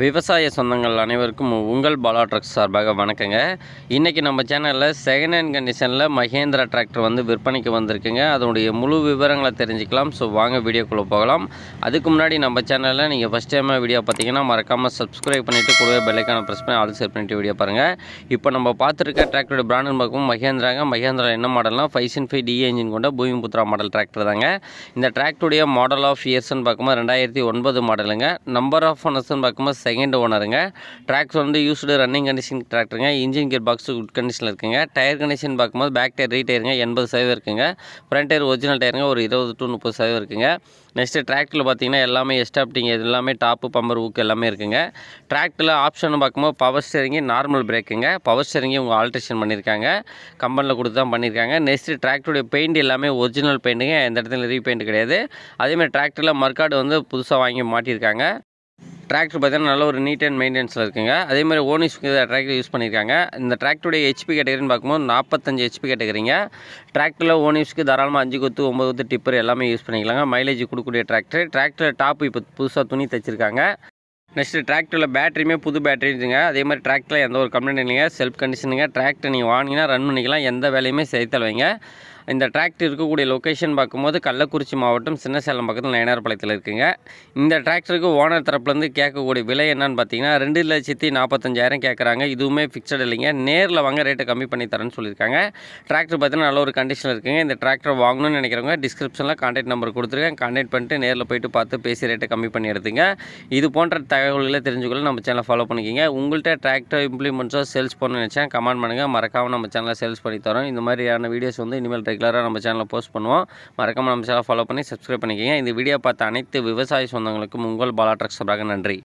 விவசாய சொந்தங்கள் அனைவருக்கும் உங்கள் பாலா ட்ரக்ஸ் சார்பாக வணக்கங்க. இன்றைக்கி நம்ம சேனலில் செகண்ட் ஹேண்ட் கண்டிஷனில் மகேந்திரா டிராக்டர் வந்து விற்பனைக்கு வந்திருக்குங்க. அதனுடைய முழு விவரங்களை தெரிஞ்சுக்கலாம். ஸோ வாங்க வீடியோக்குள்ளே போகலாம். அதுக்கு முன்னாடி நம்ம சேனலில் நீங்கள் ஃபஸ்ட் டைமாக வீடியோ பார்த்தீங்கன்னா மறக்காமல் சப்ஸ்கிரைப் பண்ணிவிட்டு கூடவே பெல்லைக்கான ப்ரெஸ் பண்ணி ஆல் சேர் பண்ணிட்டு வீடியோ பாருங்கள் இப்போ நம்ம பார்த்துருக்க டிராக்டரோட பிராண்ட் பார்க்கும் மகேந்திராங்க. மகேந்திரா என்ன மாடல்னா ஃபைவ் சின் ஃபைவ் டி இன்ஜின் கொண்ட பூமிபுத்ரா மாடல் டிராக்டர் தாங்க. இந்த டிராக்டருடைய மாடல் ஆஃப் இயர்ஸ்னு பார்க்கும்போது ரெண்டாயிரத்தி ஒன்பது மாடலுங்க நம்பர் ஆஃப் ஓனர்ஸ்னு பார்க்கும்போது செகண்ட் ஓனருங்க ட்ராக்ஸ் வந்து யூஸ்டு ரன்னிங் கண்டிஷன் டிராக்டருங்க இன்ஜின் கியர் பாக்ஸ் குட் கண்டிஷனில் இருக்குங்க. டயர் கண்டிஷன் பார்க்கும்போது பேக் டயர் ரீடயருங்க எண்பது சதவீதம் இருக்குங்க. ஃப்ரண்ட் டயர் ஒரிஜினல் டயருங்க ஒரு இருபது டு முப்பது சதவீதம் இருக்குங்க. நெக்ஸ்ட்டு டிராக்டரில் பார்த்தீங்கன்னா எல்லாமே எஸ்டாப்டிங் இது எல்லாமே டாப்பு பம்பர் ஊக்கு எல்லாமே இருக்குங்க. டிராக்டரில் ஆப்ஷன் பார்க்கும்போது பவர் ஸ்டேரிங்கு நார்மல் பிரேக்குங்க பவர் ஸ்டேரிங்கு உங்கள் ஆல்ட்ரேஷன் பண்ணியிருக்காங்க. கம்பெனியில் கொடுத்து தான் பண்ணியிருக்காங்க. நெக்ஸ்ட்டு டிராக்டருடைய பெயிண்ட் எல்லாமே ஒரிஜினல் பெயிண்ட்டுங்க எந்த இடத்துல ரீபெயிண்ட் கிடையாது. அதேமாதிரி டிராக்டரில் மர்க்காடு வந்து புதுசாக வாங்கி மாட்டியிருக்காங்க. டிராக்டர் பார்த்தீங்கன்னா நல்ல ஒரு நீட் அண்ட் மெயின்டெனன்ஸில் இருக்குங்க. அதே மாதிரி ஓனிஸ்க்கு டிராக்டர் யூஸ் பண்ணியிருக்காங்க. இந்த டிராக்டருடைய ஹெச்பி கேட்டகரின்னு பார்க்கும்போது நாற்பத்தஞ்சு ஹெச்பி கேட்டகரிங்க டிராக்டரில் ஓனிஸ்க்கு தாராளமாக அஞ்சு கொத்து ஒம்பது கொத்து டிப்பர் எல்லாமே யூஸ் பண்ணிக்கலாங்க. மைலேஜ் கொடுக்கக்கூடிய டிராக்டர் டிராக்டர் டாப் இப்போ புதுசாக துணி தைச்சிருக்காங்க. நெக்ஸ்ட்டு டிராக்டரில் பேட்டரியுமே புது பேட்டரிங்க அதே மாதிரி டிராக்டரில் எந்த ஒரு கம்ப்ளைண்ட் இல்லைங்க. செல்ஃப் கண்டிஷனுங்க டிராக்டர் நீங்கள் வாங்கினா ரன் பண்ணிக்கலாம். எந்த வேலையுமே செய்தல் வைங்க இந்த டிராக்டர் இருக்கக்கூடிய லொக்கேஷன் பார்க்கும்போது கள்ளக்குறிச்சி மாவட்டம் சின்னசேலம் பக்கத்தில் நயனார்பாளையத்தில் இருக்குங்க. இந்த டிராக்டருக்கு ஓனர் தரப்புலேருந்து கேட்கக்கூடிய விலை என்னன்னு பார்த்தீங்கன்னா ரெண்டு லட்சத்தி நாற்பத்தஞ்சாயிரம் கேட்குறாங்க இதுவுமே ஃபிக்ஸட் இல்லைங்க. நேரில் வாங்க ரேட்டை கம்மி பண்ணி தரேன்னு சொல்லியிருக்காங்க. டிராக்டர் பார்த்தீங்கன்னா நல்ல ஒரு கண்டிஷனில் இருக்குங்க. இந்த டிராக்டர் வாங்கணும்னு நினைக்கிறவங்க டிஸ்கிரிப்ஷனில் கான்டாக்ட் நம்பர் கொடுத்துருக்கேன் கான்டாக்ட் பண்ணிட்டு நேரில் போயிட்டு பார்த்து பேசி ரேட்டை கம்மி பண்ணி எடுத்துங்க. இது போன்ற தகவல்களை தெரிஞ்சுக்கொள்ள நம்ம சேனலை ஃபாலோ பண்ணிக்கிங்க. உங்கள்கிட்ட டிராக்டர் இம்ப்ளிமெண்ட்ஸோ சேல்ஸ் பண்ணணும் நினச்சா கமெண்ட் பண்ணுங்கள் மறக்காமல் நம்ம சேனலை சேல்ஸ் பண்ணி தரோம். இந்த மாதிரியான வீடியோஸ் வந்து இனிமேல் ரெகுலராக நம்ம சேனலில் போஸ்ட் பண்ணுவோம். மறக்காமல் நம்ம சேனலை ஃபாலோ பண்ணி சப்ஸ்கிரைப் பண்ணிக்கிங்க. இந்த வீடியோ பார்த்த அனைத்து விவசாய சொந்தங்களுக்கும் உங்கள் பாலா ட்ரக்ஸ் நன்றி.